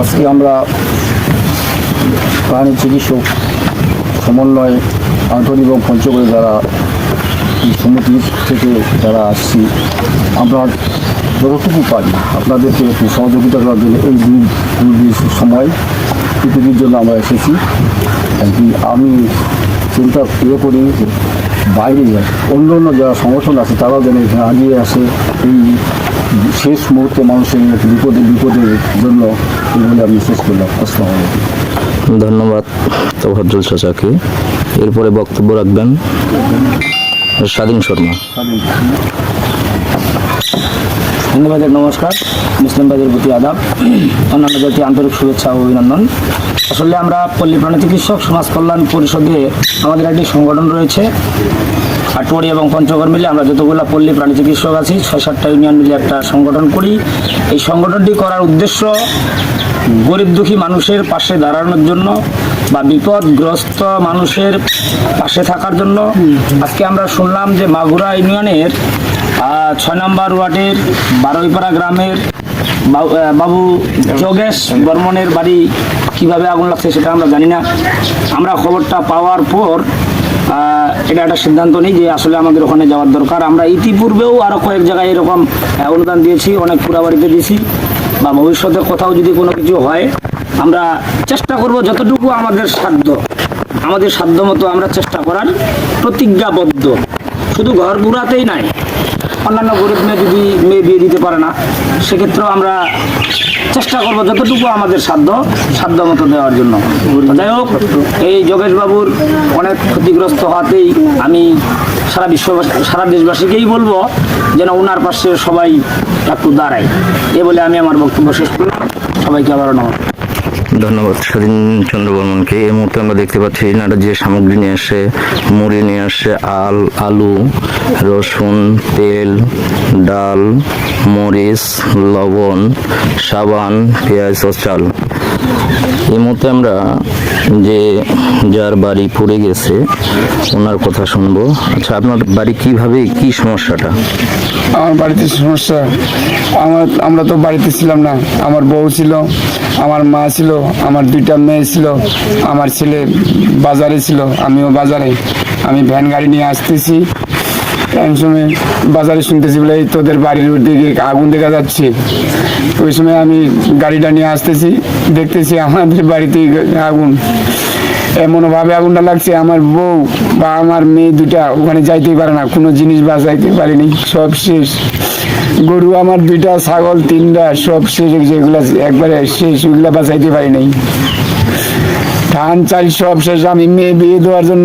আজকে আমরা প্রাণী চিকিৎসক সমন্বয় আন্তরিক এবং পঞ্চগড়ে যারা সমিতি থেকে যারা আসছি, আমরা যতটুকু পারি আপনাদেরকে একটু সহযোগিতা করার জন্য এই দুই সময় পৃথিবীর জন্য আমরা এসেছি। আমি চিন্তা ইয়ে করি বাইরে অন্য অন্য যারা সংগঠন আছে, তারাও যেন এখানে আগিয়ে আসে এই শেষ মুহূর্তে মানুষের বিপদে বিপদের জন্য এই বলে আমি শেষ করলাম। আসসালামু আলাইকুম। ধন্যবাদ তোফাজ্জল চাচাকে। এরপরে বক্তব্য রাখবেন স্বাধীন শর্মা। ধন্যবাদের নমস্কার মুসলিম ভাইদের প্রতি আদাব অন্যান্য জাতি আন্তরিক শুভেচ্ছা ও অভিনন্দন। আসলে আমরা পল্লী প্রাণী চিকিৎসক সমাজ কল্যাণ পরিষদে আমাদের একটি সংগঠন রয়েছে। আটুয়ারি এবং পঞ্চগড় মিলে আমরা যতগুলো পল্লী প্রাণী চিকিৎসক আছি ছয় সাতটা ইউনিয়ন মিলে একটা সংগঠন করি। এই সংগঠনটি করার উদ্দেশ্য গরিব দুঃখী মানুষের পাশে দাঁড়ানোর জন্য বা বিপদগ্রস্ত মানুষের পাশে থাকার জন্য। আজকে আমরা শুনলাম যে মাগুরা ইউনিয়নের ছয় নম্বর ওয়ার্ডের বারোইপাড়া গ্রামের বাবু- যোগেশ বর্মনের বাড়ি কীভাবে আগুন লাগছে সেটা আমরা জানি না। আমরা খবরটা পাওয়ার পর এটা একটা সিদ্ধান্ত নিই যে আসলে আমাদের ওখানে যাওয়ার দরকার। আমরা ইতিপূর্বেও আরও কয়েক জায়গায় এরকম অনুদান দিয়েছি, অনেক পুরাবাড়িতে দিয়েছি। বা ভবিষ্যতে কোথাও যদি কোনো কিছু হয়, আমরা চেষ্টা করব যতটুকু আমাদের সাধ্য। আমাদের সাধ্য মতো আমরা চেষ্টা করার প্রতিজ্ঞাবদ্ধ। শুধু ঘর পুরাতেই নাই অন্যান্য গরিব মেয়ে যদি মেয়ে বিয়ে দিতে পারে না, সেক্ষেত্রেও আমরা চেষ্টা করব যতটুকু আমাদের সাধ্য সাধ্য মতো দেওয়ার জন্য। যাই হোক, এই যোগেশবাবুর অনেক ক্ষতিগ্রস্ত হওয়াতেই আমি সারা বিশ্ব, সারা দেশবাসীকেই বলব যেন ওনার পাশে সবাই একটু দাঁড়ায়। এ বলে আমি আমার বক্তব্য শেষ করলাম সবাইকে আবারও নমস্কার। ধন্যবাদ সরিন চন্দ্র বর্মনকে এই মুহূর্তে আমরা দেখতে পাচ্ছি এনারা যে সামগ্রী নিয়ে আসে, মুড়ি নিয়ে আসে, আল, আলু, রসুন, তেল, ডাল, মরিচ, লবণ, সাবান, পেঁয়াজ ও চাল। এই মুহূর্তে আমরা যে যার বাড়ি পড়ে গেছে, ওনার কথা শুনব। আচ্ছা আপনার বাড়ি কীভাবে, কি সমস্যাটা? আমার বাড়িতে সমস্যা, আমার, আমরা তো বাড়িতে ছিলাম না। আমার বউ ছিল, আমার মা ছিল, আমার দুইটা মেয়ে ছিল, আমার ছেলে বাজারে ছিল, আমিও বাজারে। আমি ভ্যান গাড়ি নিয়ে আসতেছি এমন সময় বাজারে শুনতেছি বলে তোদের বাড়ির দিকে আগুন দেখা যাচ্ছে। ওই সময় আমি গাড়িটা নিয়ে আসতেছি, দেখতেছি আমাদের বাড়িতে আগুন। এমনভাবে আগুনটা লাগছে। আমার বউ বা আমার মেয়ে দুটা ওখানে যাইতেই পারে না। কোনো জিনিস বাঁচাইতে পারিনি, সব শেষ। গরু আমার দুইটা, ছাগল তিনটা, সব শেষ যেগুলো একবারে শেষ, ওগুলা বাঁচাইতে পারি নাই। ধান, চাল সব শেষ। আমি মেয়ে বিয়ে দেওয়ার জন্য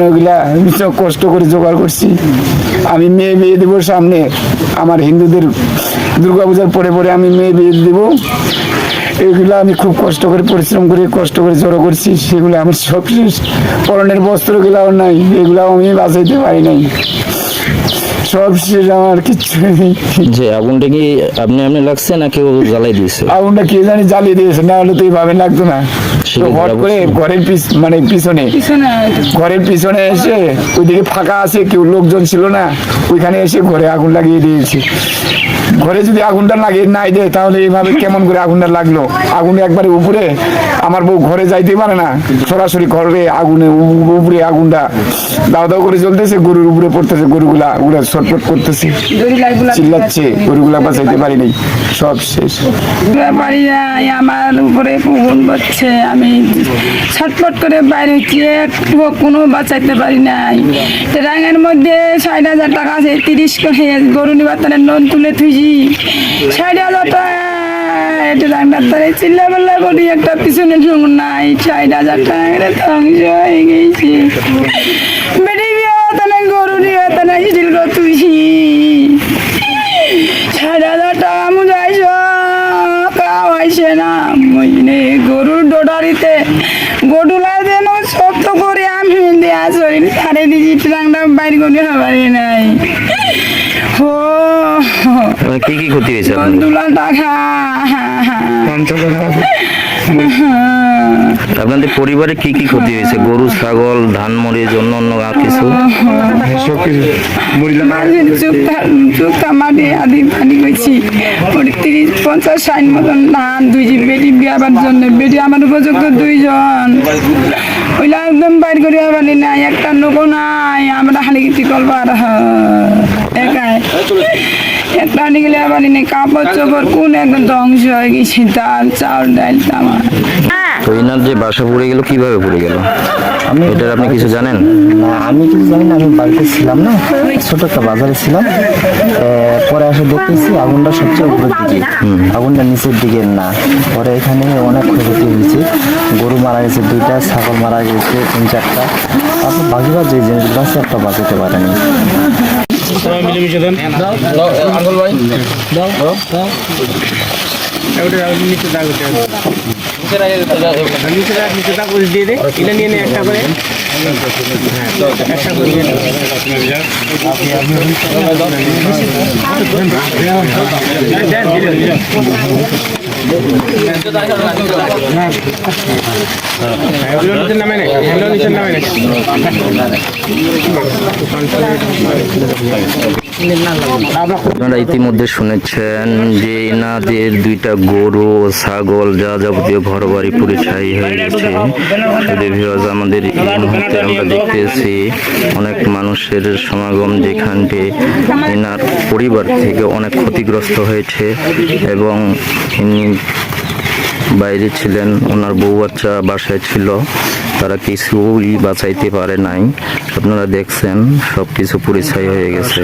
সব কষ্ট করে জোগাড় করছি। আমি মেয়ে বিয়ে দেবো সামনে আমার হিন্দুদের দুর্গাপূজার পরে পরে আমি মেয়ে বিয়ে দেবো। এগুলো আমি খুব কষ্ট করে পরিশ্রম করে, কষ্ট করে জড়ো করছি। সেগুলো আমার সব পরনের বস্ত্রগুলাও নাই, এগুলাও আমি বাঁচাইতে পারি নাই। সব শেষ আমার কিচ্ছু নেই। যে আগুনটা কি আপনি আপনি লাগছে না কেউ জ্বালাই দিয়েছে? আগুনটা কে জানি জ্বালিয়ে দিয়েছে না হলে তো এইভাবে লাগতো না। তো হট করে ঘরের পিছ মানে পিছনে ঘরের পিছনে এসে ওইদিকে ফাঁকা আছে কেউ লোকজন ছিল না ওইখানে এসে ঘরে আগুন লাগিয়ে দিয়েছে। ঘরে যদি আগুনটা লাগিয়ে নাই দেয় তাহলে এইভাবে কেমন করে আগুনটা লাগল? আগুন একবারে উপরে আমার বউ ঘরে যাইতে পারে না। সরাসরি ঘরে আগুনে উপরে আগুনটা দাও দাও করে চলতেছে গরুর উপরে পড়তেছে গরুগুলা ওগুলা ছটফট করতেছে। চিল্লাচ্ছে গরুগুলা বাঁচাইতে পারিনি। সব শেষ। আমার উপরে কুকুন আমি ছটফট করে বাইরে একটু কোনো বাঁচাইতে পারি নাই। রাঙের মধ্যে ষাট হাজার টাকা আছে তিরিশ করে গরু নিবাতনের লোন তুলে থুইছি। ষাট হাজার টাকা এটা ডাক্তারে চিল্লা পাল্লা করি একটা পিছনে ঢুক নাই। ষাট হাজার টাকা ধ্বংস হয়ে গেছি। নিয়ে তানে স্টিল তুইছি ষাট হাজার টাকা মুজাইছ খাওয়াইছে না। মইনে গরুর ডোডারিতে গরুলা যেন শক্ত করে আমি দেয়া শরীর ছাড়ে দিছি ট্রাংটা বাইর করে খাবারই নাই। মানে কি কি ক্ষতি হয়েছে আপনাদের? পরিবারে কি কি ক্ষতি হয়েছে? গরু ছাগল ধান মরিচ অন্য অন্য আর কিছু? কিছু মাটি আদি পানি গেছি ওর তিরিশ পঞ্চাশ ষাট মতন ধান বেটি বিয়াবার জন্য। বেটি আমার উপযুক্ত দুইজন। ওইলা একদম বাইর করে পারি নাই একটা নৌকো নাই। আমরা হালি গেছি কলবার একাই। একটা আনি গেলে পারি নাই কাপড় চোপড় কোন একদম ধ্বংস হয়ে গেছে ডাল চাউল ডাল তামা তো যে বাসা পড়ে গেল কীভাবে পড়ে গেল? এটার আপনি কিছু জানেন? না আমি কিছু জানি না আমি বাড়িতে ছিলাম না ছোট একটা বাজারে ছিলাম। পরে এসে দেখতেছি আগুনটা সবচেয়ে উপরের দিকে। আগুনটা নিচের দিকে না। পরে এখানে অনেক ক্ষয়ক্ষতি হয়েছে। গরু মারা গেছে দুইটা ছাগল মারা গেছে তিন চারটা। তারপর বাকিবার যে জিনিসগুলো আছে একটা বাঁচাতে পারেনি। সবাই মিলেমিশে দেন। আঙ্গল ভাই। দাও দাও। নিচে দাগ নিচে দাগ নিচে দাগ দিয়ে দে। এটা নিয়ে নে একটা করে। একটা করে নামে নামে আপনারা ইতিমধ্যে শুনেছেন যে এনাদের দুইটা গরু ছাগল যা যাবতীয় ঘর বাড়ি পুরে ছাই হয়ে গেছে আমাদের এই মুহূর্তে আমরা দেখতেছি অনেক মানুষের সমাগম যেখানটি এনার পরিবার থেকে অনেক ক্ষতিগ্রস্ত হয়েছে এবং বাইরে ছিলেন, ওনার বউ বাচ্চা বাসায় ছিল, তারা কিছুই বাঁচাইতে পারে নাই। আপনারা দেখছেন সব কিছু পরিচয় হয়ে গেছে।